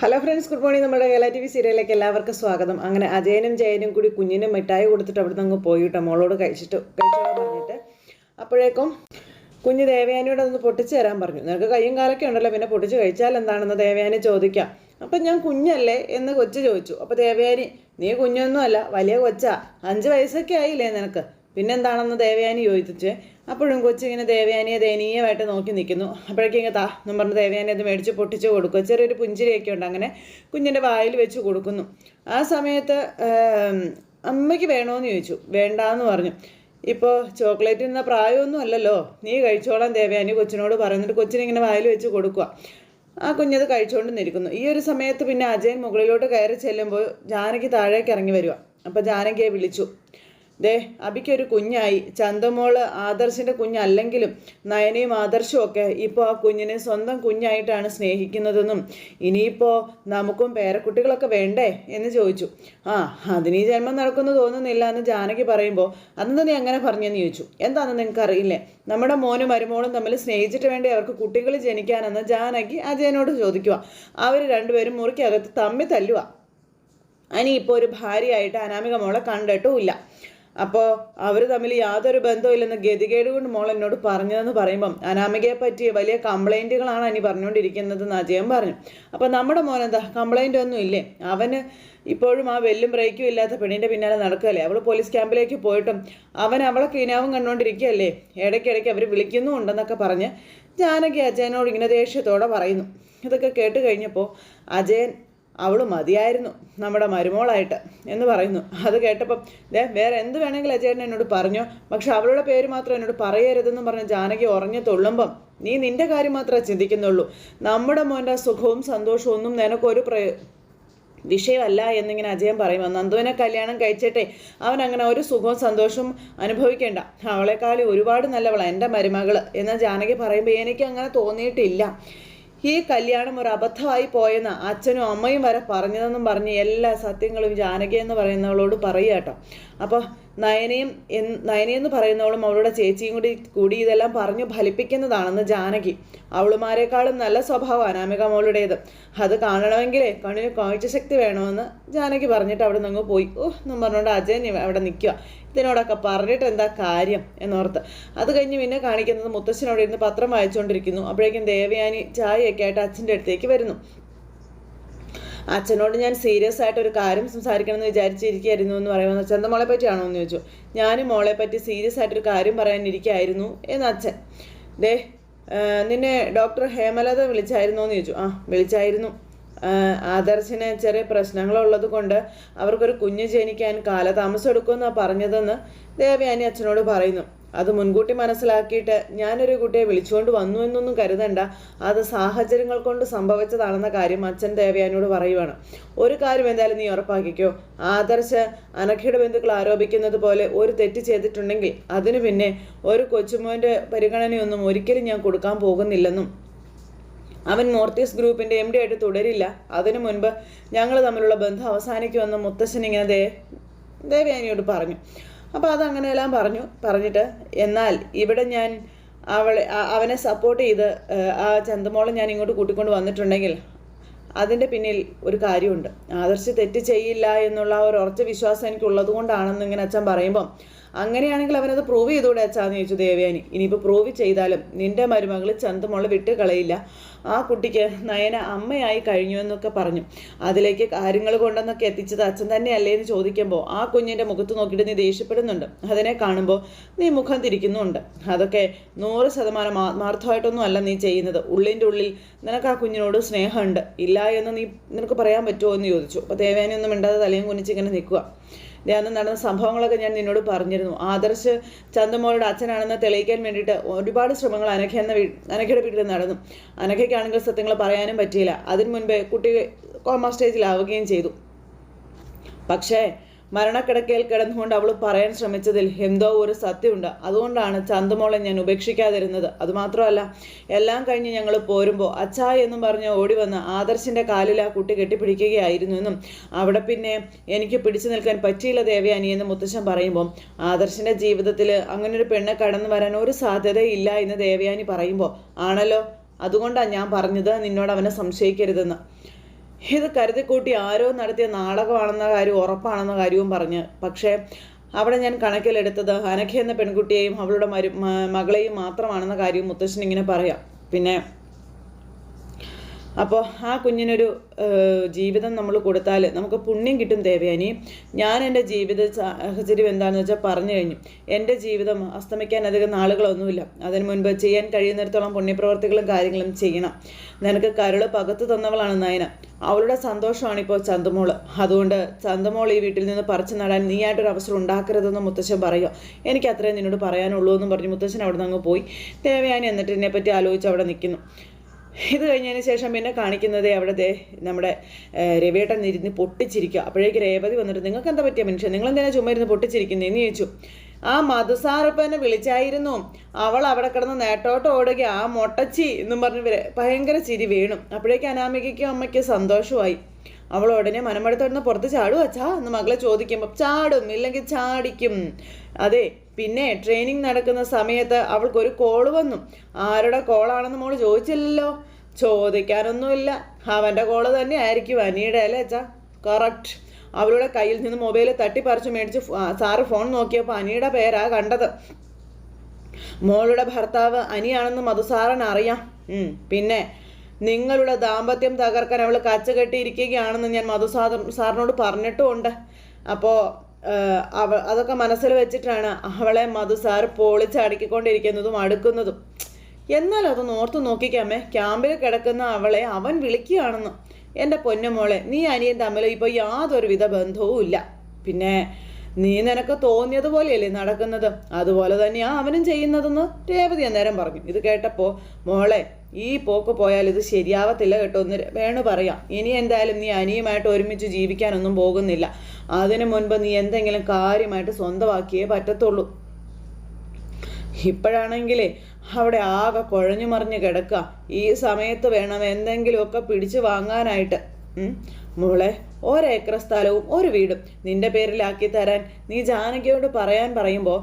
Hello friends good morning നമ്മുടെ Kerala T V സീരിയലിലേക്ക് എല്ലാവർക്കും സ്വാഗതം. അങ്ങനെ അജയനും ജയനും കൂടി കുഞ്ഞിനും മിഠായി കൊടുത്തിട്ട് അവിടെ നിന്ന് അങ്ങ് പോയിട്ട്? മോളോട് കഴിച്ചിട്ട് കഴിച്ചോളാൻ പറഞ്ഞിട്ട്. അപ്പോഴേക്കും കുഞ്ഞ് ദേവയാനിയോട് ഒന്ന് പൊട്ടിച്ച് തരാൻ പറഞ്ഞു. നിനക്ക് കയ്യും കാലൊക്കെ ഉണ്ടല്ലോ പിന്നെ പൊട്ടിച്ച് കഴിച്ചാൽ എന്താണെന്ന് ദേവയാനി ചോദിക്കാം. അപ്പം ഞാൻ കുഞ്ഞല്ലേ എന്ന് കൊച്ചു ചോദിച്ചു. അപ്പോൾ ദേവയാനി നീ കുഞ്ഞൊന്നുമല്ല വലിയ കൊച്ചാ. അഞ്ച് വയസ്സൊക്കെ ആയില്ലേ നിനക്ക്? പിന്നെന്താണെന്ന് ദേവയാനി ചോദിച്ചേ. അപ്പോഴും കൊച്ചിങ്ങനെ ദേവയാനിയെ ദയനീയമായിട്ട് നോക്കി നിൽക്കുന്നു. അപ്പോഴേക്കും താ എന്നും പറഞ്ഞ് ദേവയാനി അത് മേടിച്ച് പൊട്ടിച്ച് കൊടുക്കുക ചെറിയൊരു പുഞ്ചിരിയൊക്കെ ഉണ്ട് അങ്ങനെ കുഞ്ഞിന്റെ വായിൽ വെച്ച് കൊടുക്കുന്നു. ആ സമയത്ത് അമ്മയ്ക്ക് വേണോന്ന് ചോദിച്ചു. വേണ്ടാന്ന് പറഞ്ഞു. ഇപ്പോൾ ചോക്ലേറ്റ് എന്ന പ്രായമൊന്നും അല്ലല്ലോ. നീ കഴിച്ചോളാം ദേവയാനി കൊച്ചിനോട് പറയുന്നിട്ട് കൊച്ചിനിങ്ങനെ വായിൽ വെച്ച് കൊടുക്കുക ആ കുഞ്ഞത് കഴിച്ചുകൊണ്ട് നിൽക്കുന്നു. ഈ ഒരു സമയത്ത് പിന്നെ അജയൻ മുകളിലോട്ട് കയറി ചെല്ലുമ്പോൾ ജാനകി താഴേക്ക് ഇറങ്ങി വരിക അപ്പോൾ ജാനകിയെ വിളിച്ചു. ദേ അബിക്കൊരു കുഞ്ഞായി. ചന്തമോൾ ആദർശിന്റെ കുഞ്ഞല്ലെങ്കിലും നയനയും ആദർശവും ഒക്കെ ഇപ്പോൾ ആ കുഞ്ഞിനെ സ്വന്തം കുഞ്ഞായിട്ടാണ് സ്നേഹിക്കുന്നതെന്നും ഇനിയിപ്പോൾ നമുക്കും പേരക്കുട്ടികളൊക്കെ വേണ്ടേ എന്ന് ചോദിച്ചു. ആ അതിന് ഈ ജന്മം നടക്കുന്നു തോന്നുന്നില്ല എന്ന് ജാനകി പറയുമ്പോൾ അന്ന് നീ അങ്ങനെ പറഞ്ഞെന്ന് ചോദിച്ചു. എന്താണെന്ന് നിങ്ങൾക്ക് അറിയില്ലേ നമ്മുടെ മോനും മരുമോളും തമ്മിൽ സ്നേഹിച്ചിട്ട് വേണ്ടി അവർക്ക് കുട്ടികൾ ജനിക്കാനെന്ന് ജാനകി അജയനോട് ചോദിക്കുക അവർ രണ്ടുപേരും മുറിക്കകത്ത് തമ്മി തല്ലുക അനി ഇപ്പോൾ ഒരു ഭാര്യയായിട്ട് അനാമിക മോളെ കണ്ടിട്ടുമില്ല. അപ്പോൾ അവർ തമ്മിൽ യാതൊരു ബന്ധമില്ലെന്ന് ഗതികേട് കൊണ്ട് മോൾ എന്നോട് പറഞ്ഞതെന്ന് പറയുമ്പം അനാമികയെ പറ്റി വലിയ കംപ്ലൈന്റുകളാണ് അനി പറഞ്ഞുകൊണ്ടിരിക്കുന്നതെന്ന് അജയൻ പറഞ്ഞു. അപ്പോൾ നമ്മുടെ മോൻ എന്താ? കംപ്ലൈന്റ് ഒന്നും ഇല്ലേ? അവന് ഇപ്പോഴും ആ വെല്ലും ബ്രേക്കും ഇല്ലാത്ത പെണ്ണിന്റെ പിന്നാലെ നടക്കുകയല്ലേ? അവൾ പോലീസ് ക്യാമ്പിലേക്ക് പോയിട്ടും അവൻ അവളെ ക്ലീനാവും കണ്ടുകൊണ്ടിരിക്കുകയല്ലേ ഇടയ്ക്കിടയ്ക്ക് അവർ വിളിക്കുന്നുണ്ടെന്നൊക്കെ പറഞ്ഞ് ജാനകി അജയനോട് ഇങ്ങനെ ദേഷ്യത്തോടെ പറയുന്നു. ഇതൊക്കെ കേട്ട് കഴിഞ്ഞപ്പോൾ അജയൻ അവൾ മതിയായിരുന്നു നമ്മുടെ മരുമോളായിട്ട് എന്ന് പറയുന്നു. അത് കേട്ടപ്പം ദേ വേറെ എന്ത് വേണമെങ്കിലും അജയൻ എന്നോട് പറഞ്ഞു. പക്ഷെ അവളുടെ പേര് മാത്രം എന്നോട് പറയരുതെന്ന് പറഞ്ഞ് ജാനകി ഉറഞ്ഞു തുള്ളുമ്പം നീ നിന്റെ കാര്യം മാത്രമേ ചിന്തിക്കുന്നുള്ളൂ. നമ്മുടെ മോന്റെ സുഖവും സന്തോഷവും ഒന്നും നിനക്കൊരു പ്ര വിഷയമല്ല എന്നിങ്ങനെ അജയൻ പറയുമ്പോൾ നന്ദുവിനെ കല്യാണം കഴിച്ചിട്ടെ അവൻ അങ്ങനെ ഒരു സുഖവും സന്തോഷവും അനുഭവിക്കേണ്ട. അവളെക്കാളും ഒരുപാട് നല്ലവളാണ് എന്റെ മരുമകൾ എന്ന് ജാനകി പറയുമ്പോൾ എനിക്ക് അങ്ങനെ തോന്നിയിട്ടില്ല. ഈ കല്യാണം ഒരു അബദ്ധമായി പോയെന്ന് അച്ഛനും അമ്മയും വരെ പറഞ്ഞതെന്നും പറഞ്ഞ് എല്ലാ സത്യങ്ങളും ജാനകി എന്ന് പറയുന്നവളോട് പറയുക കേട്ടോ. അപ്പോൾ നയനയും നയനയെന്ന് പറയുന്നവളും അവളുടെ ചേച്ചിയും കൂടി കൂടി ഇതെല്ലാം പറഞ്ഞു ഫലിപ്പിക്കുന്നതാണെന്ന് ജാനകി. അവളുമാരെക്കാളും നല്ല സ്വഭാവം അനാമിക മോളുടേത്. അത് കാണണമെങ്കിലേ കണ്ണിന് കാഴ്ച ശക്തി വേണമെന്ന് ജാനകി പറഞ്ഞിട്ട് അവിടെ നിന്ന് പോയി. ഓ എന്നും പറഞ്ഞുകൊണ്ട് അജയൻ അവിടെ നിൽക്കുക. ഇതിനോടൊക്കെ പറഞ്ഞിട്ട് എന്താ കാര്യം എന്നോർത്ത്. അത് കഴിഞ്ഞ് പിന്നെ കാണിക്കുന്നത് മുത്തശ്ശനോട് ഇരുന്ന് പത്രം വായിച്ചുകൊണ്ടിരിക്കുന്നു അപ്പോഴേക്കും ദേവയാനി ചായയൊക്കെ ആയിട്ട് അച്ഛന്റെ അടുത്തേക്ക് വരുന്നു. അച്ഛനോട് ഞാൻ സീരിയസ് ആയിട്ട് ഒരു കാര്യം സംസാരിക്കണമെന്ന് വിചാരിച്ചിരിക്കുകയായിരുന്നു എന്ന് പറയുമ്പോൾ ചന്ത മോളെ പറ്റിയാണോ? എന്ന് ചോദിച്ചു. ഞാനും മോളെ പറ്റി സീരിയസ് ആയിട്ട് ഒരു കാര്യം പറയാനിരിക്കുകയായിരുന്നു എന്ന് അച്ഛൻ. ദേ നിന്നെ ഡോക്ടർ ഹേമലത വിളിച്ചായിരുന്നോ എന്ന് ചോദിച്ചു. ആ വിളിച്ചായിരുന്നു. ആദർശിന് ചെറിയ പ്രശ്നങ്ങളുള്ളത് കൊണ്ട് അവർക്കൊരു കുഞ്ഞ് ജനിക്കാൻ കാലതാമസം എടുക്കുമെന്നാണ് പറഞ്ഞതെന്ന് ദേവയാനി അച്ഛനോട് പറയുന്നു. അത് മുൻകൂട്ടി മനസ്സിലാക്കിയിട്ട് ഞാനൊരു കുട്ടിയെ വിളിച്ചുകൊണ്ട് വന്നു എന്നൊന്നും കരുതണ്ട. അത് സാഹചര്യങ്ങൾ കൊണ്ട് സംഭവിച്ചതാണെന്ന കാര്യം അച്ഛൻ ദേവയാനോട് പറയുവാണ്. ഒരു കാര്യം എന്തായാലും നീ ഉറപ്പാക്കിക്കോ. ആദർശ് അനഖയുടെ ബന്ധുക്കൾ ആരോപിക്കുന്നത് പോലെ ഒരു തെറ്റ് ചെയ്തിട്ടുണ്ടെങ്കിൽ അതിനു പിന്നെ ഒരു കൊച്ചുമോന്റെ പരിഗണനയൊന്നും ഒരിക്കലും ഞാൻ കൊടുക്കാൻ പോകുന്നില്ലെന്നും. അവൻ മോർത്തീസ് ഗ്രൂപ്പിന്റെ എം ഡി ആയിട്ട് തുടരില്ല. അതിനു മുൻപ് ഞങ്ങൾ തമ്മിലുള്ള ബന്ധം അവസാനിക്കുമെന്ന് മുത്തശ്ശൻ ഇങ്ങനെ ദേ ദേവയാനിയോട് പറഞ്ഞു. അപ്പോൾ അതങ്ങനെയെല്ലാം പറഞ്ഞു. പറഞ്ഞിട്ട് എന്നാൽ ഇവിടെ ഞാൻ അവളെ അവനെ സപ്പോർട്ട് ചെയ്ത് ആ ചന്തമോളെ ഞാൻ ഇങ്ങോട്ട് കൂട്ടിക്കൊണ്ട് വന്നിട്ടുണ്ടെങ്കിൽ അതിന്റെ പിന്നിൽ ഒരു കാര്യമുണ്ട്. ആദർശ് തെറ്റ് ചെയ്യില്ല എന്നുള്ള ഒരു ഉറച്ച വിശ്വാസം എനിക്കുള്ളത് കൊണ്ടാണെന്ന് ഇങ്ങനെ അച്ഛൻ പറയുമ്പം അങ്ങനെയാണെങ്കിൽ അവനത് പ്രൂവ് ചെയ്തുകൂടെ അച്ഛാന്ന് ചോദിച്ചു ദേവയാനി. ഇനിയിപ്പോൾ പ്രൂവ് ചെയ്താലും നിന്റെ മരുമകൾ ചന്തമോളെ വിട്ട് കളയില്ല. ആ കുട്ടിക്ക് നയന അമ്മയായി കഴിഞ്ഞു എന്നൊക്കെ പറഞ്ഞു. അതിലേക്ക് കാര്യങ്ങൾ കൊണ്ടെന്നൊക്കെ എത്തിച്ചത് അച്ഛൻ തന്നെയല്ലേ എന്ന് ചോദിക്കുമ്പോൾ ആ കുഞ്ഞിന്റെ മുഖത്ത് നോക്കിയിട്ട് നീ ദേഷ്യപ്പെടുന്നുണ്ട്. അതിനെ കാണുമ്പോൾ നീ മുഖം തിരിക്കുന്നുണ്ട്. അതൊക്കെ നൂറ് ശതമാനം ആത്മാർത്ഥമായിട്ടൊന്നും അല്ല നീ ചെയ്യുന്നത്. ഉള്ളിന്റെ ഉള്ളിൽ നിനക്ക് ആ കുഞ്ഞിനോട് സ്നേഹമുണ്ട്. ഇല്ല എന്ന് നീ നിനക്ക് പറയാൻ പറ്റുമോ എന്ന് ചോദിച്ചു. അപ്പോൾ ദേവയാനി ഒന്നും മിണ്ടാതെ തലയും കുനിച്ച് ഇങ്ങനെ നിൽക്കുക. അന്ന് നടന്ന സംഭവങ്ങളൊക്കെ ഞാൻ നിന്നോട് പറഞ്ഞിരുന്നു. ആദർശ് ചന്ദമോളുടെ അച്ഛനാണെന്ന് തെളിയിക്കാൻ വേണ്ടിയിട്ട് ഒരുപാട് ശ്രമങ്ങൾ അനഘ എന്ന വീ അനഘയുടെ വീട്ടിൽ നടന്നു. അനഘയ്ക്കാണെങ്കിൽ സത്യങ്ങൾ പറയാനും പറ്റിയില്ല. അതിനു മുൻപേ കുട്ടി കോമ സ്റ്റേജിലാവുകയും ചെയ്തു. പക്ഷേ മരണക്കിടക്കയിൽ കിടന്നുകൊണ്ട് അവൾ പറയാൻ ശ്രമിച്ചതിൽ എന്തോ ഒരു സത്യമുണ്ട്. അതുകൊണ്ടാണ് ചന്തമോളെ ഞാൻ ഉപേക്ഷിക്കാതിരുന്നത്. അതുമാത്രമല്ല എല്ലാം കഴിഞ്ഞ് ഞങ്ങൾ പോരുമ്പോൾ അച്ഛാ എന്നും പറഞ്ഞ് ഓടി വന്ന് ആദർശിന്റെ കാലിൽ ആ കുട്ടി കെട്ടിപ്പിടിക്കുകയായിരുന്നു എന്നും അവിടെ പിന്നെ എനിക്ക് പിടിച്ചു നിൽക്കാൻ പറ്റിയില്ല ദേവയാനി എന്ന് മുത്തശ്ശൻ പറയുമ്പോൾ ആദർശിന്റെ ജീവിതത്തിൽ അങ്ങനൊരു പെണ്ണ് കടന്നു വരാൻ ഒരു സാധ്യതയില്ല എന്ന് ദേവയാനി പറയുമ്പോൾ ആണല്ലോ അതുകൊണ്ടാണ് ഞാൻ പറഞ്ഞത് നിന്നോട് അവനെ സംശയിക്കരുതെന്ന്. ഇത് കരുതിക്കൂട്ടി ആരോ നടത്തിയ നാടകമാണെന്ന കാര്യം ഉറപ്പാണെന്ന കാര്യവും പറഞ്ഞ്. പക്ഷേ അവിടെ ഞാൻ കണക്കിലെടുത്തത് അനഖ എന്ന പെൺകുട്ടിയെയും അവളുടെ മരു മകളെയും മാത്രമാണെന്ന കാര്യം മുത്തശ്ശൻ ഇങ്ങനെ പറയാം. പിന്നെ അപ്പോൾ ആ കുഞ്ഞിനൊരു ജീവിതം നമ്മൾ കൊടുത്താൽ നമുക്ക് പുണ്യം കിട്ടും ദേവയാനി ഞാൻ എന്റെ ജീവിത സാഹചര്യം എന്താണെന്ന് വെച്ചാൽ പറഞ്ഞു കഴിഞ്ഞു. എന്റെ ജീവിതം അസ്തമിക്കാൻ അധികം നാളുകളൊന്നുമില്ല. അതിന് മുൻപ് ചെയ്യാൻ കഴിയുന്നിടത്തോളം പുണ്യപ്രവർത്തികളും കാര്യങ്ങളും ചെയ്യണം. നിനക്ക് കരൾ പകത്തു തന്നവളാണ് നയന. അവളുടെ സന്തോഷമാണ് ഇപ്പോൾ ചന്തമോൾ. അതുകൊണ്ട് ചന്തമോൾ ഈ വീട്ടിൽ നിന്ന് പറിച്ചു നടാൻ നീയായിട്ടൊരു അവസരം ഉണ്ടാക്കരുതെന്ന് മുത്തശ്ശൻ പറയുക എനിക്ക് നിന്നോട് പറയാനുള്ളൂ എന്നും പറഞ്ഞ് മുത്തശ്ശൻ അവിടെ നിന്ന് അങ്ങ് പോയി. ദേവയാനി എന്നിട്ട് എന്നെപ്പറ്റി ആലോചിച്ച് അവിടെ നിൽക്കുന്നു ഇത് കഴിഞ്ഞതിന് ശേഷം പിന്നെ കാണിക്കുന്നത് അവിടെ നമ്മുടെ രവിയേട്ടൻ ഇരുന്ന് പൊട്ടിച്ചിരിക്കുക അപ്പോഴേക്ക് രേവതി വന്നിട്ട് നിങ്ങൾക്ക് എന്താ പറ്റിയ മനുഷ്യൻ നിങ്ങൾ എന്തിനാ ചുമ്മാ ഇരുന്ന് പൊട്ടിച്ചിരിക്കുന്നത് എന്ന് ചോദിച്ചു. ആ മധുസാറപ്പനെ വിളിച്ചായിരുന്നു. അവൾ അവിടെ കിടന്ന് നേട്ടോട്ട് ഓടുക ആ മൊട്ടച്ചി എന്നും പറഞ്ഞ് ഭയങ്കര ചിരി വീണു. അപ്പോഴേക്ക് അനാമികയ്ക്കും അമ്മയ്ക്ക് സന്തോഷമായി. അവൾ ഉടനെ മനമടുത്തോടുന്ന പുറത്ത് ചാടും അച്ഛാ എന്ന് മകളെ ചോദിക്കുമ്പോൾ ചാടും ഇല്ലെങ്കിൽ ചാടിക്കും. അതെ പിന്നെ ട്രെയിനിങ് നടക്കുന്ന സമയത്ത് അവൾക്കൊരു കോൾ വന്നു. ആരുടെ കോളാണെന്ന് മോൾ ചോദിച്ചില്ലല്ലോ. ചോദിക്കാനൊന്നുമില്ല. അവന്റെ കോൾ തന്നെ ആയിരിക്കും അനിയുടെ അല്ലേ അച്ഛാ? കറക്റ്റ് അവളുടെ കയ്യിൽ നിന്ന് മൊബൈൽ തട്ടിപ്പറിച്ച് മേടിച്ച് സാറ് ഫോൺ നോക്കിയപ്പോൾ അനിയുടെ പേരാ കണ്ടത്. മോളുടെ ഭർത്താവ് അനിയാണെന്ന് മധുസാറൻ അറിയാം പിന്നെ നിങ്ങളുടെ ദാമ്പത്യം തകർക്കാൻ അവൾ കച്ച കെട്ടിയിരിക്കുകയാണെന്ന് ഞാൻ മധു സാറിനോട് പറഞ്ഞിട്ടുമുണ്ട്. അപ്പോൾ അവ അതൊക്കെ മനസ്സിൽ വെച്ചിട്ടാണ് അവളെ മധു സാർ പൊളിച്ചടുക്കിക്കൊണ്ടിരിക്കുന്നതും അടുക്കുന്നതും. എന്നാൽ അത് ഓർത്തു നോക്കിക്കാമേ ക്യാമ്പിൽ കിടക്കുന്ന അവളെ അവൻ വിളിക്കുകയാണെന്ന്. എന്റെ പൊന്നുമോളെ നീ അനിയൻ തമ്മിൽ ഇപ്പോൾ യാതൊരുവിധ ബന്ധവും ഇല്ല പിന്നെ നീ നിനക്ക് തോന്നിയതുപോലെയല്ലേ നടക്കുന്നത്? അതുപോലെ തന്നെയാ അവനും ചെയ്യുന്നതെന്ന് രേവതി അന്നേരം പറഞ്ഞു. ഇത് കേട്ടപ്പോൾ മോളെ ഈ പോക്ക് പോയാൽ ഇത് ശരിയാവത്തില്ല കേട്ടോ ഒന്ന് വേണു പറയാം. ഇനി എന്തായാലും നീ അനിയുമായിട്ട് ഒരുമിച്ച് ജീവിക്കാനൊന്നും പോകുന്നില്ല. അതിനു മുൻപ് നീ എന്തെങ്കിലും കാര്യമായിട്ട് സ്വന്തമാക്കിയേ പറ്റത്തുള്ളൂ. ഇപ്പോഴാണെങ്കിലേ അവിടെ ആകെ കുഴഞ്ഞു മറിഞ്ഞ് കിടക്കുക. ഈ സമയത്ത് വേണം എന്തെങ്കിലുമൊക്കെ പിടിച്ചു വാങ്ങാനായിട്ട്. മോളെ ഒരേക്കർ സ്ഥലവും ഒരു വീടും. നിന്റെ പേരിലാക്കി തരാൻ നീ ജാനകിയോട് പറയാൻ പറയുമ്പോൾ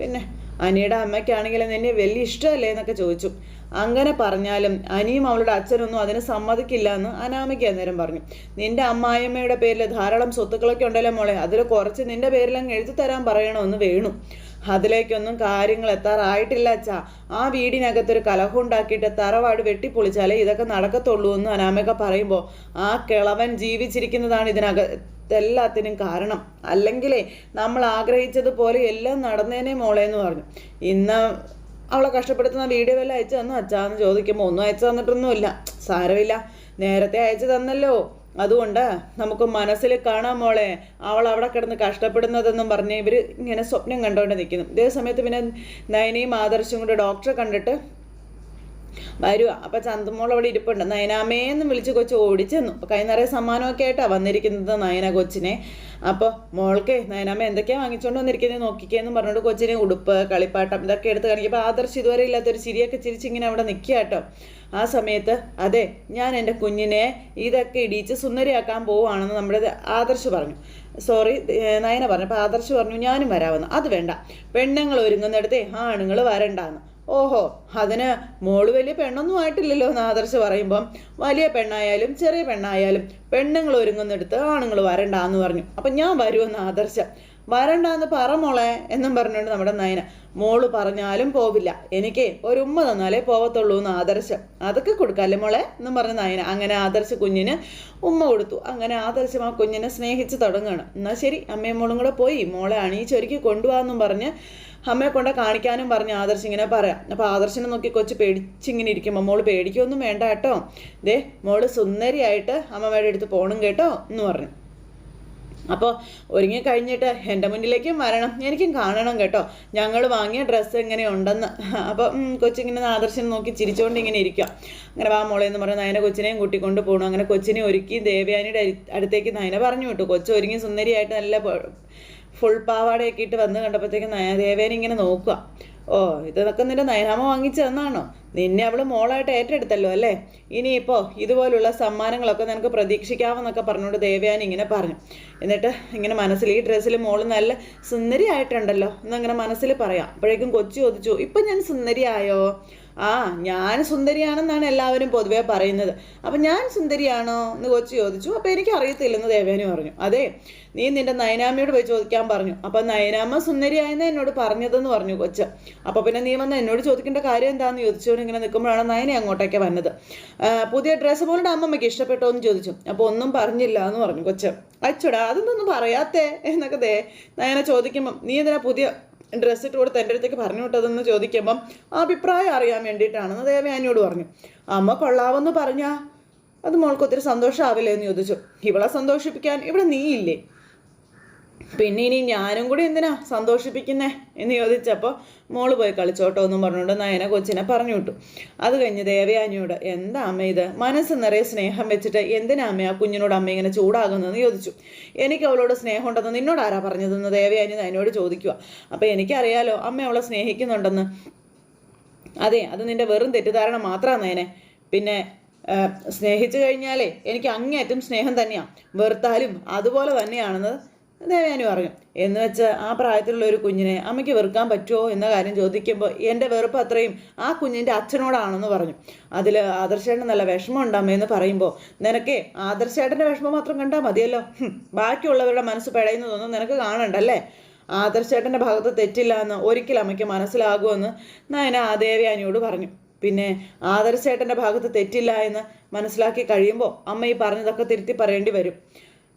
പിന്നെ അനിയുടെ അമ്മയ്ക്കാണെങ്കിലും നിന്നെ വലിയ ഇഷ്ടമല്ലേ എന്നൊക്കെ ചോദിച്ചു. അങ്ങനെ പറഞ്ഞാലും അനിയും അവളുടെ അച്ഛനൊന്നും അതിന് സമ്മതിക്കില്ല എന്ന് അനാമയ്ക്ക് അന്നേരം പറഞ്ഞു. നിന്റെ അമ്മായിയമ്മയുടെ പേരിൽ ധാരാളം സ്വത്തുക്കളൊക്കെ ഉണ്ടല്ലോ മോളെ അതിൽ കുറച്ച് നിന്റെ പേരിലങ്ങ് എഴുതി തരാൻ പറയണമെന്ന് വേണു. അതിലേക്കൊന്നും കാര്യങ്ങൾ എത്താറായിട്ടില്ല അച്ഛാ. ആ വീടിനകത്തൊരു കലഹം ഉണ്ടാക്കിയിട്ട് തറവാട് വെട്ടിപ്പൊളിച്ചാലേ ഇതൊക്കെ നടക്കത്തുള്ളൂ എന്ന് അനാമിക പറയുമ്പോൾ ആ കിളവൻ ജീവിച്ചിരിക്കുന്നതാണ് ഇതിനകത്തെല്ലാത്തിനും കാരണം. അല്ലെങ്കിലേ നമ്മൾ ആഗ്രഹിച്ചതുപോലെ എല്ലാം നടന്നേനെ മോളെ എന്ന് പറഞ്ഞു. ഇന്ന് അവളെ കഷ്ടപ്പെടുത്തുന്ന വീഡിയോ വല്ല അയച്ചു തന്നു അച്ഛാന്ന് ചോദിക്കുമ്പോൾ ഒന്നും അയച്ചു തന്നിട്ടൊന്നുമില്ല. സാരമില്ല. നേരത്തെ അയച്ചു തന്നല്ലോ. അതുകൊണ്ട് നമുക്ക് മനസ്സിൽ കാണാം മോളെ അവൾ അവിടെ കിടന്ന് കഷ്ടപ്പെടുന്നതെന്നും പറഞ്ഞ് ഇവർ ഇങ്ങനെ സ്വപ്നം കണ്ടുകൊണ്ട് നിൽക്കുന്നു ഇതേ സമയത്ത് പിന്നെ നയനയും ആദർശവും കൂടെ ഡോക്ടറെ കണ്ടിട്ട് വരുക അപ്പം ചന്തമോൾ അവിടെ ഇരിപ്പുണ്ട്. നയനാമേന്ന് വിളിച്ച് കൊച്ചു ഓടിച്ചെന്നു. അപ്പം കൈ നിറയെ സമ്മാനമൊക്കെ ആയിട്ടാണ് വന്നിരിക്കുന്നത് നയന കൊച്ചിനെ. അപ്പോൾ മോൾക്ക് നയനാമ എന്തൊക്കെയാണ് വാങ്ങിച്ചുകൊണ്ട് വന്നിരിക്കുന്നത് നോക്കിക്കേന്ന് പറഞ്ഞുകൊണ്ട് കൊച്ചിനെ ഉടുപ്പ് കളിപ്പാട്ടം ഇതൊക്കെ എടുത്ത് കാണിക്കുമ്പോൾ ആദർശ് ഇതുവരെ ഇല്ലാത്തൊരു ചിരിയൊക്കെ ചിരിച്ചിങ്ങനെ അവിടെ നിൽക്കുക കേട്ടോ. ആ സമയത്ത് അതെ ഞാൻ എന്റെ കുഞ്ഞിനെ ഇതൊക്കെ ഇടിച്ച് സുന്ദരിയാക്കാൻ പോവുകയാണെന്ന് നമ്മുടെ ആദർശ് പറഞ്ഞു. സോറി നയന പറഞ്ഞു. അപ്പോൾ ആദർശ് പറഞ്ഞു ഞാനും വരാമെന്ന്. അത് വേണ്ട. പെണ്ണുങ്ങൾ ഒരുങ്ങുന്നിടത്തെ ആണുങ്ങൾ വരണ്ടാന്ന്. ഓഹോ അതിന് മോൾ വലിയ പെണ്ണൊന്നും ആയിട്ടില്ലല്ലോ എന്ന് ആദർശ് പറയുമ്പം. വലിയ പെണ്ണായാലും ചെറിയ പെണ്ണായാലും പെണ്ണുങ്ങൾ ഒരുങ്ങുന്നിടത്ത് ആണുങ്ങൾ വരണ്ടാന്ന് പറഞ്ഞു. അപ്പം ഞാൻ വരുമെന്ന് ആദർശം. വരണ്ടാന്ന് പറ മോളെ എന്നും പറഞ്ഞുകൊണ്ട് നമ്മുടെ നയന മോൾ പറഞ്ഞാലും പോവില്ല. എനിക്ക് ഒരു ഉമ്മ തന്നാലേ പോവത്തുള്ളൂ എന്ന് ആദർശം. അതൊക്കെ കൊടുക്കാല്ലേ മോളെ? എന്നും പറഞ്ഞ നയന അങ്ങനെ ആദർശ കുഞ്ഞിന് ഉമ്മ കൊടുത്തു. അങ്ങനെ ആദർശം ആ കുഞ്ഞിനെ സ്നേഹിച്ച് തുടങ്ങണം എന്നാൽ ശരി അമ്മയും മോളും കൂടെ പോയി. മോളെ അണിയിച്ചൊരുക്കി കൊണ്ടുപോകാമെന്നും പറഞ്ഞ് അമ്മയെ കൊണ്ട് കാണിക്കാനും പറഞ്ഞ് ആദർശ് ഇങ്ങനെ പറയാം. അപ്പോൾ ആദർശനെ നോക്കി കൊച്ചു പേടിച്ചിങ്ങനെ ഇരിക്കുമ്പോൾ മോൾ പേടിക്കൊന്നും വേണ്ട കേട്ടോ. ദേ മോൾ സുന്ദരിയായിട്ട് അമ്മമ്മയുടെ അടുത്ത് പോകണം കേട്ടോ എന്ന് പറഞ്ഞു. അപ്പോൾ ഒരുങ്ങി കഴിഞ്ഞിട്ട് എന്റെ മുന്നിലേക്കും വരണം എനിക്കും കാണണം കേട്ടോ. ഞങ്ങൾ വാങ്ങിയ ഡ്രസ്സ് എങ്ങനെ ഉണ്ടെന്ന്. അപ്പോൾ കൊച്ചിങ്ങനെ ആദർശം നോക്കി ചിരിച്ചുകൊണ്ട് ഇങ്ങനെ ഇരിക്കുക അങ്ങനെ വാ മോളെ എന്ന് പറഞ്ഞ് നയന കൊച്ചിനെയും കൂട്ടിക്കൊണ്ട് പോകണം അങ്ങനെ കൊച്ചിനെ ഒരുക്കി ദേവയാനിയുടെ അടുത്തേക്ക് നയന പറഞ്ഞു വിട്ടു. കൊച്ചു ഒരുങ്ങി സുന്ദരിയായിട്ട് നല്ല ഫുൾ പാവാടയൊക്കെ ഇട്ട് വന്ന് കണ്ടപ്പോഴത്തേക്കും ദേവേനെ ഇങ്ങനെ നോക്കുക ഓ ഇതൊക്കെ നിന്റെ നയനാമ വാങ്ങിച്ചു തന്നാണോ? നിന്നെ അവൾ മോളായിട്ട് ഏറ്റെടുത്തല്ലോ അല്ലേ? ഇനിയിപ്പോൾ ഇതുപോലുള്ള സമ്മാനങ്ങളൊക്കെ നിനക്ക് പ്രതീക്ഷിക്കാമെന്നൊക്കെ പറഞ്ഞുകൊണ്ട് ദേവയാനി ഇങ്ങനെ പറഞ്ഞു. എന്നിട്ട് ഇങ്ങനെ മനസ്സിൽ ഈ ഡ്രസ്സിൽ മോൾ നല്ല സുന്ദരി ആയിട്ടുണ്ടല്ലോ എന്നങ്ങനെ മനസ്സിൽ പറയാം. അപ്പോഴേക്കും കൊച്ചു ചോദിച്ചു ഇപ്പം ഞാൻ സുന്ദരിയായോ? ആ ഞാൻ സുന്ദരിയാണെന്നാണ് എല്ലാവരും പൊതുവെ പറയുന്നത്. അപ്പം ഞാൻ സുന്ദരിയാണോ എന്ന് കൊച്ചു ചോദിച്ചു. അപ്പോൾ എനിക്ക് അറിയത്തില്ലെന്ന് ദേവേനു പറഞ്ഞു. അതെ നീ നിന്റെ നയനാമ്മയോട് പോയി ചോദിക്കാൻ പറഞ്ഞു. അപ്പം നയനാമ്മ സുന്ദരിയായെന്ന് എന്നോട് പറഞ്ഞതെന്ന് പറഞ്ഞു കൊച്ച്. അപ്പോൾ പിന്നെ നീ വന്ന് എന്നോട് ചോദിക്കേണ്ട കാര്യം എന്താണെന്ന് ചോദിച്ചുകൊണ്ട് ഇങ്ങനെ നിൽക്കുമ്പോഴാണ് നയനെ അങ്ങോട്ടേക്ക് വന്നത്. പുതിയ ഡ്രസ്സ് പോലെ അമ്മമ്മയ്ക്ക് ഇഷ്ടപ്പെട്ടോ എന്ന് ചോദിച്ചു. അപ്പോൾ ഒന്നും പറഞ്ഞില്ല എന്ന് പറഞ്ഞു കൊച്ച്. അച്ചോടാ അതൊന്നും പറയാത്തേ? എന്നൊക്കെ ദേ നയന ചോദിക്കുമ്പം നീ എന്തിനാ പുതിയ ഡ്രസ്സ് ഇട്ട് കൊടുത്ത് എന്റെ അടുത്തേക്ക് പറഞ്ഞു വിട്ടതെന്ന് ചോദിക്കുമ്പം അഭിപ്രായം അറിയാൻ വേണ്ടിയിട്ടാണെന്ന് ദേവയാനിയോട് പറഞ്ഞു. അമ്മ കൊള്ളാവെന്ന് പറഞ്ഞാൽ അത് മോൾക്ക് ഒത്തിരി സന്തോഷമാവില്ലേ എന്ന് ചോദിച്ചു. ഇവളെ സന്തോഷിപ്പിക്കാൻ ഇവിടെ നീയില്ലേ? പിന്നെ ഇനി ഞാനും കൂടി എന്തിനാ സന്തോഷിപ്പിക്കുന്നേ എന്ന് ചോദിച്ചപ്പോൾ മോൾ പോയി കളിച്ചോട്ടോ എന്നും പറഞ്ഞുകൊണ്ട് നയന കൊച്ചിനെ പറഞ്ഞു വിട്ടു. അത് കഴിഞ്ഞ് ദേവയാനിയോട് എന്താ അമ്മ ഇത്? മനസ്സ് നിറയെ സ്നേഹം വെച്ചിട്ട് എന്തിനാ അമ്മ ആ കുഞ്ഞിനോട് അമ്മ ഇങ്ങനെ ചൂടാകുന്നതെന്ന് ചോദിച്ചു. എനിക്ക് അവളോട് സ്നേഹം ഉണ്ടെന്ന് നിന്നോട് ആരാ പറഞ്ഞതെന്ന്? ദേവയാനി നയനോട് ചോദിക്കുക അപ്പോൾ എനിക്കറിയാലോ അമ്മ അവളെ സ്നേഹിക്കുന്നുണ്ടെന്ന്. അതെ അത് നിന്റെ വെറും തെറ്റിദ്ധാരണ മാത്രമാണ് നയനെ. പിന്നെ സ്നേഹിച്ചു കഴിഞ്ഞാലേ എനിക്ക് അങ്ങേയറ്റം സ്നേഹം തന്നെയാണ് വെറുത്താലും അതുപോലെ തന്നെയാണെന്ന് ദേവയാനി പറഞ്ഞു എന്ന് വെച്ച് ആ പ്രായത്തിലുള്ള ഒരു കുഞ്ഞിനെ അമ്മയ്ക്ക് വെറുക്കാൻ പറ്റുമോ എന്ന കാര്യം ചോദിക്കുമ്പോൾ എന്റെ വെറുപ്പ് അത്രയും ആ കുഞ്ഞിന്റെ അച്ഛനോടാണെന്ന് പറഞ്ഞു. അതിൽ ആദർശേട്ടൻ നല്ല വിഷമം ഉണ്ടാമേന്ന് പറയുമ്പോൾ നിനക്കേ ആദർശേട്ടന്റെ വിഷമം മാത്രം കണ്ടാൽ മതിയല്ലോ. ബാക്കിയുള്ളവരുടെ മനസ്സ് പിഴയുന്നതൊന്നും നിനക്ക് കാണണ്ടല്ലേ? ആദർശേട്ടന്റെ ഭാഗത്ത് തെറ്റില്ല എന്ന് ഒരിക്കലും അമ്മയ്ക്ക് മനസ്സിലാകുമെന്ന് നയന ആ ദേവയാനിയോട് പറഞ്ഞു. പിന്നെ ആദർശേട്ടന്റെ ഭാഗത്ത് തെറ്റില്ല എന്ന് മനസ്സിലാക്കി കഴിയുമ്പോൾ അമ്മ ഈ പറഞ്ഞതൊക്കെ തിരുത്തി പറയേണ്ടി വരും.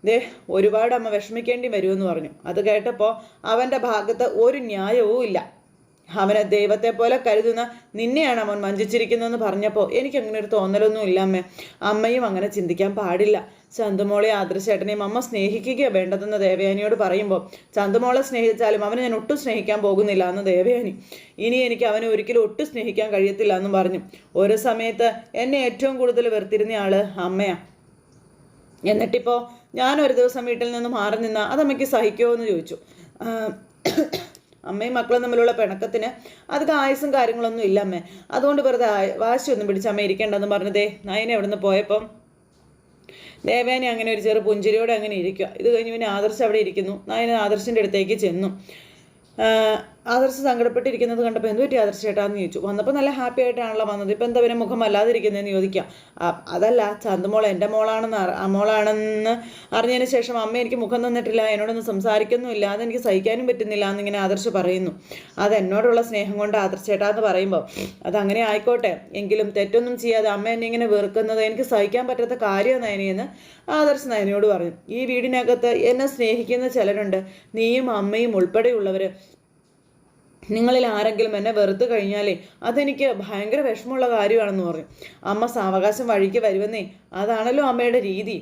ദേ ഒരുപാട് അമ്മ വിഷമിക്കേണ്ടി വരുമെന്ന് പറഞ്ഞു. അത് കേട്ടപ്പോൾ അവന്റെ ഭാഗത്ത് ഒരു ന്യായവും ഇല്ല. അവനെ ദൈവത്തെ പോലെ കരുതുന്ന നിന്നെയാണ് അവൻ വഞ്ചിച്ചിരിക്കുന്നതെന്ന് പറഞ്ഞപ്പോൾ എനിക്ക് അങ്ങനെ ഒരു തോന്നലൊന്നും ഇല്ല അമ്മേ. അമ്മയും അങ്ങനെ ചിന്തിക്കാൻ പാടില്ല. ചന്തുമോളെ ആദർശേട്ടനെയും അമ്മ സ്നേഹിക്കുക വേണ്ടതെന്ന് ദേവയാനിയോട് പറയുമ്പോൾ ചന്തുമോളെ സ്നേഹിച്ചാലും അവനെ ഞാൻ ഒട്ടും സ്നേഹിക്കാൻ പോകുന്നില്ല എന്ന് ദേവയാനി. ഇനി എനിക്ക് അവനെ ഒരിക്കലും ഒട്ടും സ്നേഹിക്കാൻ കഴിയത്തില്ല എന്ന് പറഞ്ഞു. ഒരു സമയത്ത് എന്നെ ഏറ്റവും കൂടുതൽ വെറുത്തിരുന്ന ആൾ അമ്മയാണ് എന്നിട്ടിപ്പോൾ ഞാൻ ഒരു ദിവസം വീട്ടിൽ നിന്ന് മാറി നിന്ന അതമ്മയ്ക്ക് സഹിക്കുമോ എന്ന് ചോദിച്ചു. അമ്മയും മക്കളും തമ്മിലുള്ള പിണക്കത്തിന് അത് ആയുസും കാര്യങ്ങളൊന്നും ഇല്ല അമ്മേ. അതുകൊണ്ട് വെറുതെ വാശിയൊന്നും പിടിച്ച് അമ്മ ഇരിക്കേണ്ടെന്ന് പറഞ്ഞതേ നയനെ അവിടെ നിന്ന് പോയപ്പം ദേവേനെ അങ്ങനെ ഒരു ചെറു പുഞ്ചിരിയോടെ അങ്ങനെ ഇരിക്കുക ഇത് കഴിഞ്ഞ് പിന്നെ ആദർശ് അവിടെ ഇരിക്കുന്നു. നയന ആദർശിന്റെ അടുത്തേക്ക് ചെന്നു. ആദർശ് സങ്കടപ്പെട്ടിരിക്കുന്നത് കണ്ടപ്പോൾ എന്ത് പറ്റി ആദർശ് ചേട്ടാന്ന് ചോദിച്ചു. വന്നപ്പോൾ നല്ല ഹാപ്പി ആയിട്ടാണല്ലോ വന്നത്. ഇപ്പം എന്താ പിന്നെ മുഖം വല്ലാതിരിക്കുന്നതെന്ന് ചോദിക്കാം. അതല്ല ചന്തുമോൾ എന്റെ മോളാണെന്ന് മോളാണെന്ന് അറിഞ്ഞതിന് ശേഷം അമ്മ എനിക്ക് മുഖം തന്നിട്ടില്ല എന്നോടൊന്നും സംസാരിക്കുന്നുമില്ല അതെനിക്ക് സഹിക്കാനും പറ്റുന്നില്ല എന്നിങ്ങനെ ആദർശ് പറയുന്നു. അത് എന്നോടുള്ള സ്നേഹം കൊണ്ട് ആദർശ് ചേട്ടാ എന്ന് പറയുമ്പോൾ അതങ്ങനെ ആയിക്കോട്ടെ എങ്കിലും തെറ്റൊന്നും ചെയ്യാതെ അമ്മ എന്നെ ഇങ്ങനെ വെറുക്കുന്നത് എനിക്ക് സഹിക്കാൻ പറ്റാത്ത കാര്യം നയനിയെന്ന് ആദർശ് നയനയോട് പറഞ്ഞു. ഈ വീടിനകത്ത് എന്നെ സ്നേഹിക്കുന്ന ചിലരുണ്ട്. നീയും അമ്മയും ഉൾപ്പെടെയുള്ളവർ നിങ്ങളിൽ ആരെങ്കിലും എന്നെ വെറുത്ത് കഴിഞ്ഞാലേ അതെനിക്ക് ഭയങ്കര വിഷമമുള്ള കാര്യമാണെന്ന് പറഞ്ഞു. അമ്മ സാവകാശം വഴിക്ക് വരുമെന്നേ അതാണല്ലോ അമ്മയുടെ രീതി.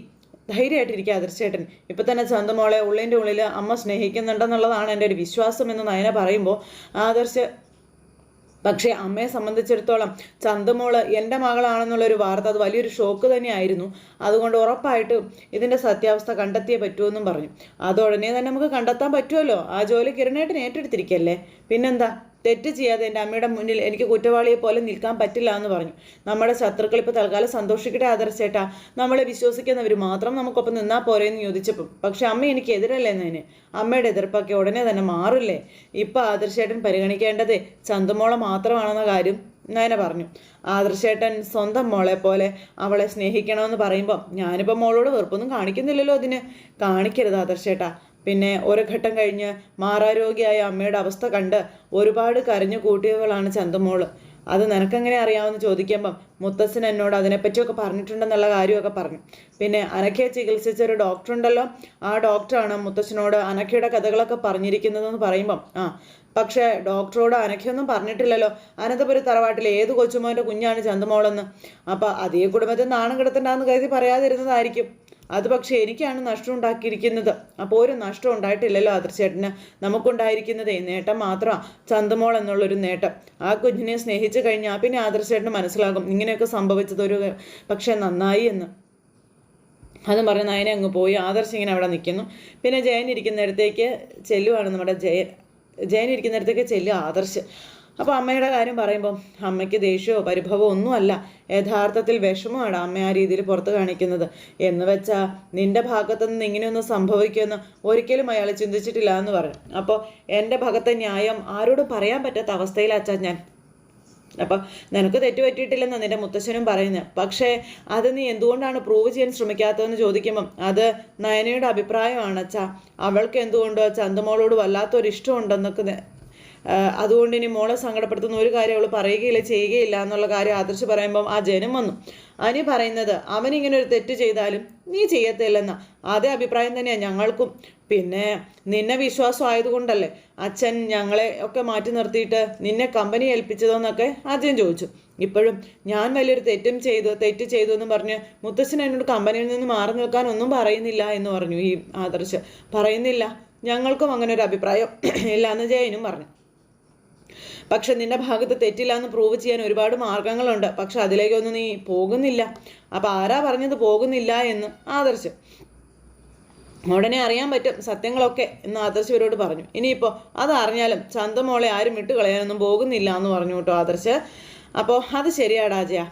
ധൈര്യമായിട്ടിരിക്കുക അതിർച്ചേട്ടൻ ഇപ്പം തന്നെ സ്വന്തം മോളെ ഉള്ളിന്റെ ഉള്ളിൽ അമ്മ സ്നേഹിക്കുന്നുണ്ടെന്നുള്ളതാണ് എന്റെ ഒരു വിശ്വാസം എന്ന് നയന പറയുമ്പോൾ ആദർശ് പക്ഷേ അമ്മയെ സംബന്ധിച്ചിടത്തോളം ചന്തമോൾ എന്റെ മകളാണെന്നുള്ളൊരു വാർത്ത അത് വലിയൊരു ഷോക്ക് തന്നെയായിരുന്നു. അതുകൊണ്ട് ഉറപ്പായിട്ട് ഇതിന്റെ സത്യാവസ്ഥ കണ്ടെത്തിയേ പറ്റുമെന്നും പറഞ്ഞു. അതുടനെ തന്നെ നമുക്ക് കണ്ടെത്താൻ പറ്റുമല്ലോ. ആ ജോലി കിരണേട്ടൻ ഏറ്റെടുത്തിരിക്കല്ലേ? പിന്നെന്താ? തെറ്റ് ചെയ്യാതെ എന്റെ അമ്മയുടെ മുന്നിൽ എനിക്ക് കുറ്റവാളിയെ പോലെ നിൽക്കാൻ പറ്റില്ല എന്ന് പറഞ്ഞു. നമ്മുടെ ശത്രുക്കൾ ഇപ്പോൾ തൽക്കാലം സന്തോഷിക്കട്ടെ ആദർശേട്ടാ നമ്മളെ വിശ്വസിക്കുന്നവർ മാത്രം നമുക്കൊപ്പം നിന്നാൽ പോരെ എന്ന് ചോദിച്ചപ്പം. പക്ഷെ അമ്മ എനിക്ക് എതിരല്ലേ എന്നതിന് അമ്മയുടെ എതിർപ്പൊക്കെ ഉടനെ തന്നെ മാറില്ലേ? ഇപ്പം ആദർശേട്ടൻ പരിഗണിക്കേണ്ടത് ചന്തമോളെ മാത്രമാണെന്ന കാര്യം നയന പറഞ്ഞു. ആദർശേട്ടൻ സ്വന്തം മോളെ പോലെ അവളെ സ്നേഹിക്കണമെന്ന് പറയുമ്പം ഞാനിപ്പോൾ മോളോട് വെറുപ്പൊന്നും കാണിക്കുന്നില്ലല്ലോ അതിന്. കാണിക്കരുത് ആദർശേട്ടാ പിന്നെ ഒരു ഘട്ടം കഴിഞ്ഞ് മാറാരോഗ്യായ അമ്മയുടെ അവസ്ഥ കണ്ട് ഒരുപാട് കരഞ്ഞു കൂട്ടിയവളാണ് ചന്തമോൾ. അത് നിനക്കെങ്ങനെ അറിയാമെന്ന് ചോദിക്കുമ്പം മുത്തച്ഛൻ എന്നോട് അതിനെപ്പറ്റിയൊക്കെ പറഞ്ഞിട്ടുണ്ടെന്നുള്ള കാര്യമൊക്കെ പറഞ്ഞു. പിന്നെ അനഖയെ ചികിത്സിച്ച ഒരു ഡോക്ടർ ഉണ്ടല്ലോ ആ ഡോക്ടറാണ് മുത്തച്ഛനോട് അനഖയുടെ കഥകളൊക്കെ പറഞ്ഞിരിക്കുന്നതെന്ന് പറയുമ്പം ആ പക്ഷേ ഡോക്ടറോട് അനഖയൊന്നും പറഞ്ഞിട്ടില്ലല്ലോ. അനന്തപുര തറവാട്ടിലെ ഏത് കൊച്ചുമോന്റെ കുഞ്ഞാണ് ചന്തമോളെന്ന്. അപ്പോൾ അതേ കുടുംബത്തിൽ നാണം കിടത്തണ്ടെന്ന് കരുതി പറയാതിരുന്നതായിരിക്കും. അത് പക്ഷേ എനിക്കാണ് നഷ്ടം ഉണ്ടാക്കിയിരിക്കുന്നത് അപ്പോൾ ഒരു നഷ്ടം ഉണ്ടായിട്ടില്ലല്ലോ ആദർശേട്ടന് നമുക്കുണ്ടായിരിക്കുന്നതേ നേട്ടം മാത്രമാണ് ചന്തമോൾ എന്നുള്ളൊരു നേട്ടം. ആ കുഞ്ഞിനെ സ്നേഹിച്ചു കഴിഞ്ഞാൽ പിന്നെ ആദർശേട്ടന് മനസ്സിലാകും ഇങ്ങനെയൊക്കെ സംഭവിച്ചത് ഒരു പക്ഷേ നന്നായി എന്ന്. അതും പറഞ്ഞ് നയനെ അങ്ങ് പോയി. ആദർശ് ഇങ്ങനെ അവിടെ നിൽക്കുന്നു പിന്നെ ജയൻ ഇരിക്കുന്നിടത്തേക്ക് ചെല്ലുവാണ് നമ്മുടെ ജയൻ ജയൻ ഇരിക്കുന്നിടത്തേക്ക് ചെല്ലുക ആദർശ്. അപ്പോൾ അമ്മയുടെ കാര്യം പറയുമ്പോൾ അമ്മയ്ക്ക് ദേഷ്യമോ പരിഭവമോ ഒന്നുമല്ല. യഥാർത്ഥത്തിൽ വിഷമമാണ് അമ്മ ആ രീതിയിൽ പുറത്ത് കാണിക്കുന്നത്. എന്ന് വെച്ചാൽ നിന്റെ ഭാഗത്തു നിന്ന് ഇങ്ങനെയൊന്നും സംഭവിക്കുമെന്ന് ഒരിക്കലും അയാൾ ചിന്തിച്ചിട്ടില്ല എന്ന് പറഞ്ഞു അപ്പോൾ എന്റെ ഭാഗത്തെ ന്യായം ആരോടും പറയാൻ പറ്റാത്ത അവസ്ഥയിലാച്ചാ ഞാൻ. അപ്പം നിനക്ക് തെറ്റുപറ്റിയിട്ടില്ലെന്ന് നിന്റെ മുത്തശ്ശനും പറയുന്നത് പക്ഷേ അത് നീ എന്തുകൊണ്ടാണ് പ്രൂവ് ചെയ്യാൻ ശ്രമിക്കാത്തതെന്ന് ചോദിക്കുമ്പം അത് നയനയുടെ അഭിപ്രായമാണ് അച്ഛാ അവൾക്ക് എന്തുകൊണ്ടോ ചന്തമോളോട് വല്ലാത്തൊരു ഇഷ്ടമുണ്ടെന്നൊക്കെ അതുകൊണ്ട് ഇനി മോളെ സങ്കടപ്പെടുത്തുന്ന ഒരു കാര്യം അവൾ പറയുകയില്ല ചെയ്യുകയില്ല എന്നുള്ള കാര്യം ആദർശ് പറയുമ്പം ആ ജനം വന്നു. അനി പറയുന്നത് അവനിങ്ങനെ ഒരു തെറ്റ് ചെയ്താലും നീ ചെയ്യത്തില്ലെന്ന. അതേ അഭിപ്രായം തന്നെയാണ് ഞങ്ങൾക്കും. പിന്നെ നിന്നെ വിശ്വാസം ആയതുകൊണ്ടല്ലേ അച്ഛൻ ഞങ്ങളെ ഒക്കെ മാറ്റി നിർത്തിയിട്ട് നിന്നെ കമ്പനി ഏൽപ്പിച്ചതെന്നൊക്കെ ആദ്യം ചോദിച്ചു. ഇപ്പോഴും ഞാൻ വലിയൊരു തെറ്റും ചെയ്തു തെറ്റ് ചെയ്തു എന്ന് പറഞ്ഞ് മുത്തച്ഛൻ എന്നോട് കമ്പനിയിൽ നിന്ന് മാറി നിൽക്കാൻ ഒന്നും പറയുന്നില്ല എന്ന് പറഞ്ഞു ഈ ആദർശ്. പറയുന്നില്ല ഞങ്ങൾക്കും അങ്ങനെ ഒരു അഭിപ്രായം ഇല്ല എന്ന് ജയനും പറഞ്ഞു. പക്ഷെ നിന്റെ ഭാഗത്ത് തെറ്റില്ല എന്ന് പ്രൂവ് ചെയ്യാൻ ഒരുപാട് മാർഗങ്ങളുണ്ട്. പക്ഷെ അതിലേക്കൊന്നും നീ പോകുന്നില്ല. അപ്പം ആരാ പറഞ്ഞത് പോകുന്നില്ല എന്ന് ആദർശ്. ഉടനെ അറിയാൻ പറ്റും സത്യങ്ങളൊക്കെ എന്ന് ആദർശ് ഇവരോട് പറഞ്ഞു. ഇനിയിപ്പോൾ അത് അറിഞ്ഞാലും ചന്തമോളെ ആരും ഇട്ട് കളയാനൊന്നും പോകുന്നില്ല എന്ന് പറഞ്ഞു കേട്ടോ ആദർശ്. അപ്പോൾ അത് ശരിയാടാ അജയ.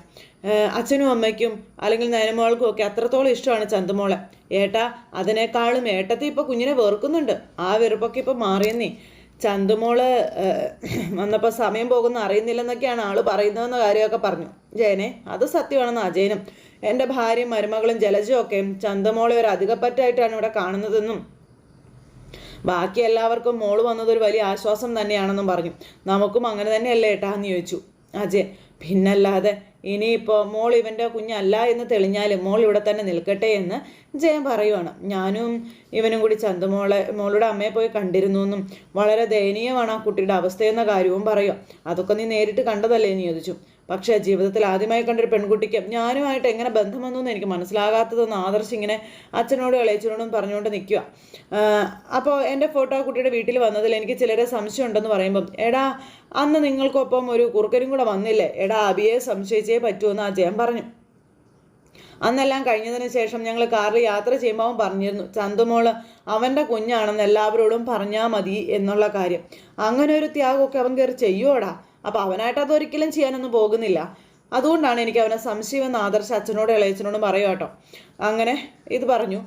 അച്ഛനും അമ്മയ്ക്കും അല്ലെങ്കിൽ നയനമോൾക്കും ഒക്കെ അത്രത്തോളം ഇഷ്ടമാണ് ചന്തമോളെ. ഏട്ടാ അതിനേക്കാളും ഏട്ടത്തെ ഇപ്പോൾ കുഞ്ഞിനെ വെറുക്കുന്നുണ്ട്. ആ വെറുപ്പൊക്കെ ഇപ്പോൾ മാറിയെന്നേ. ചന്തുമോൾ വന്നപ്പോൾ സമയം പോകുന്ന അറിയുന്നില്ലെന്നൊക്കെയാണ് ആൾ പറയുന്നതെന്ന കാര്യമൊക്കെ പറഞ്ഞു. ജയനെ അത് സത്യമാണെന്ന് അജയനും എന്റെ ഭാര്യയും മരുമകളും ജലജുമൊക്കെ ചന്തുമോളെ ഒരു അധികപ്പറ്റായിട്ടാണ് ഇവിടെ കാണുന്നതെന്നും ബാക്കി എല്ലാവർക്കും മോൾ വന്നതൊരു വലിയ ആശ്വാസം തന്നെയാണെന്നും പറഞ്ഞു. നമുക്കും അങ്ങനെ തന്നെയല്ലേ ഏട്ടാ എന്ന് ചോദിച്ചു. അജയൻ പിന്നല്ലാതെ ഇനിയിപ്പോൾ മോൾ ഇവന്റെ കുഞ്ഞല്ല എന്ന് തെളിഞ്ഞാൽ മോൾ ഇവിടെ തന്നെ നിൽക്കട്ടെ എന്ന് ജയൻ പറയുവാണ്. ഞാനും ഇവനും കൂടി ചന്തമോളെ മോളുടെ അമ്മയെ പോയി കണ്ടിരുന്നു എന്നും വളരെ ദയനീയമാണ് ആ കുട്ടിയുടെ അവസ്ഥയെന്ന കാര്യവും പറയുക. അതൊക്കെ നീ നേരിട്ട് കണ്ടതല്ലേ എന്ന് ചോദിച്ചു. പക്ഷേ ജീവിതത്തിൽ ആദ്യമായി കണ്ടൊരു പെൺകുട്ടിക്ക് ഞാനുമായിട്ട് എങ്ങനെ ബന്ധം എന്ന് എനിക്ക് മനസ്സിലാകാത്തതെന്ന് ആദർശ് ഇങ്ങനെ അച്ഛനോടും ഇളയച്ചനോടും പറഞ്ഞുകൊണ്ട് നിൽക്കുക. അപ്പോൾ എന്റെ ഫോട്ടോ കുട്ടിയുടെ വീട്ടിൽ വന്നതിൽ എനിക്ക് ചിലരെ സംശയം ഉണ്ടെന്ന് പറയുമ്പം എടാ അന്ന് നിങ്ങൾക്കൊപ്പം ഒരു കുറുക്കനും കൂടെ വന്നില്ലേ? എടാ അബിയെ സംശയിച്ചേ പറ്റുമെന്ന് ആ ജയം പറഞ്ഞു. അന്നെല്ലാം കഴിഞ്ഞതിന് ശേഷം ഞങ്ങൾ കാറിൽ യാത്ര ചെയ്യുമ്പോൾ അവൻ പറഞ്ഞിരുന്നു ചന്തുമോൾ അവന്റെ കുഞ്ഞാണെന്ന് എല്ലാവരോടും പറഞ്ഞാൽ മതി എന്നുള്ള കാര്യം. അങ്ങനെ ഒരു ത്യാഗമൊക്കെ അവൻ കയറി ചെയ്യുവോടാ? അപ്പോൾ അവനായിട്ട് അതൊരിക്കലും ചെയ്യാനൊന്നും പോകുന്നില്ല. അതുകൊണ്ടാണ് എനിക്ക് അവനെ സംശയമെന്ന് ആദർശ അച്ഛനോടും ഇളയച്ചനോടും പറയുക കേട്ടോ. അങ്ങനെ ഇത് പറഞ്ഞു.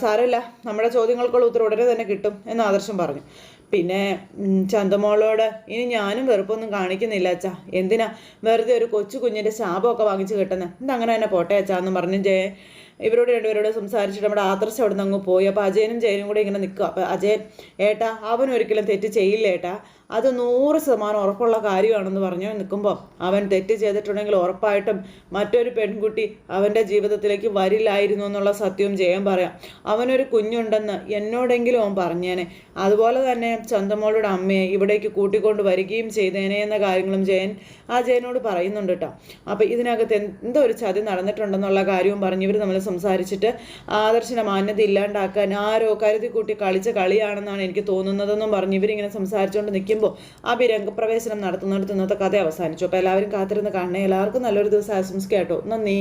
സാരമില്ല നമ്മുടെ ചോദ്യങ്ങൾക്കുള്ള ഉത്തരം ഉടനെ തന്നെ കിട്ടും എന്ന് ആദർശം പറഞ്ഞു. പിന്നെ ചന്തമോളോട് ഇനി ഞാനും വെറുപ്പൊന്നും കാണിക്കുന്നില്ല അച്ഛാ. എന്തിനാ വെറുതെ ഒരു കൊച്ചു കുഞ്ഞിന്റെ ശാപമൊക്കെ വാങ്ങിച്ച് കിട്ടുന്നത് ഇതങ്ങനെ തന്നെ പോട്ടെ അച്ഛാ എന്ന് പറഞ്ഞ് ജയ ഇവരോട് രണ്ടുപേരോട് സംസാരിച്ചിട്ട് നമ്മുടെ ആദർശം അവിടെ നിന്ന് അങ്ങ് പോയി. അപ്പോൾ അജയനും ജയനും കൂടെ ഇങ്ങനെ നിൽക്കുക. അപ്പോൾ അജയൻ ഏട്ടാ അവൻ ഒരിക്കലും തെറ്റ് ചെയ്യില്ല ഏട്ടാ. അത് നൂറ് ശതമാനം ഉറപ്പുള്ള കാര്യമാണെന്ന് പറഞ്ഞു നിൽക്കുമ്പോൾ അവൻ തെറ്റ് ചെയ്തിട്ടുണ്ടെങ്കിൽ ഉറപ്പായിട്ടും മറ്റൊരു പെൺകുട്ടി അവന്റെ ജീവിതത്തിലേക്ക് വരില്ലായിരുന്നു എന്നുള്ള സത്യവും ജയൻ പറയാം. അവനൊരു കുഞ്ഞുണ്ടെന്ന് എന്നോടെങ്കിലും അവൻ പറഞ്ഞേനെ. അതുപോലെ തന്നെ ചന്തമോളുടെ അമ്മയെ ഇവിടേക്ക് കൂട്ടിക്കൊണ്ട് വരികയും ചെയ്തേനെ എന്ന കാര്യങ്ങളും ജയൻ ആ ജയനോട് പറയുന്നുണ്ട് കേട്ടോ. അപ്പോൾ ഇതിനകത്ത് എന്തോ ഒരു ചതി നടന്നിട്ടുണ്ടെന്നുള്ള കാര്യവും പറഞ്ഞ് ഇവർ തമ്മിൽ സംസാരിച്ചിട്ട് ആദർശന മാന്യത ഇല്ലാണ്ടാക്കാൻ ആരോ കരുതി കൂട്ടി കളിച്ച കളിയാണെന്നാണ് എനിക്ക് തോന്നുന്നതെന്നും പറഞ്ഞ് ഇവരിങ്ങനെ സംസാരിച്ചുകൊണ്ട് നിൽക്കുമ്പോൾ അബി രംഗപ്രവേശനം നടത്തുന്നിടത്ത് ഇന്നത്തെ കഥ അവസാനിച്ചു. അപ്പോൾ എല്ലാവരും കാത്തിരുന്ന് കാണണേ. എല്ലാവർക്കും നല്ലൊരു ദിവസം ആശംസിക്കാം കേട്ടോ. നന്ദി.